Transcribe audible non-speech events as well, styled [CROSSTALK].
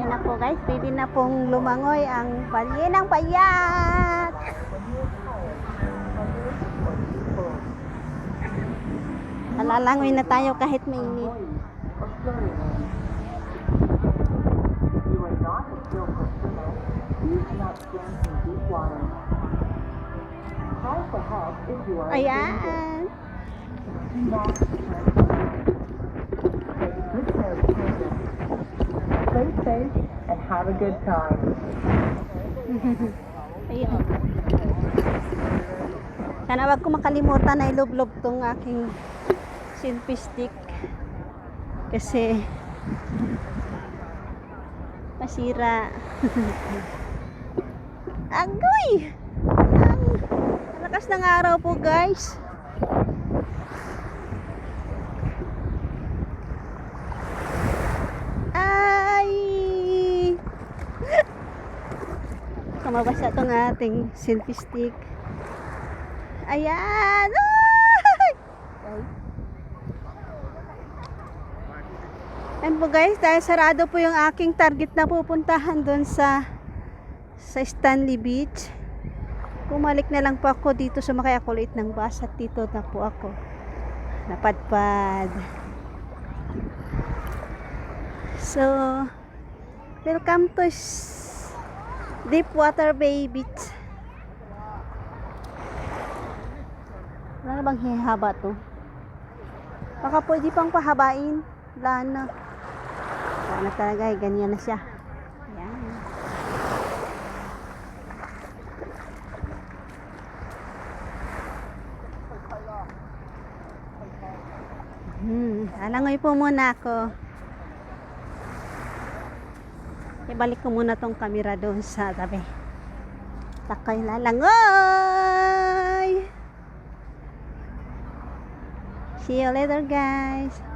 Yan na po guys, ready na pong lumangoy ang balyenang payak. Alalangoy na tayo kahit mainit. You Stay safe and have a good time. Sana wag ko makalimutan na ilublob tong aking selfie stick. Kasi masira. [LAUGHS] Agoy! Ang lakas ng araw po guys. Ay! Kamabasa tong ating selfie stick. Ayan! Ay! Ayan po guys, dahil sarado po yung aking target na pupuntahan doon sa sa Stanley Beach. Bumalik na lang po ako dito sumakay ako ng bus at dito na po ako. Napadpad. So, welcome to S- Deepwater Bay Beach. Na bang hihaba to? Baka pwede pang pahabain. Wala na. Wala na talaga. eh. Ganyan na siya. Ayan. Hmm, alangoy po muna ako. Ibalik ko muna tong camera doon sa tabi. Takoy lalangoy! See you later guys!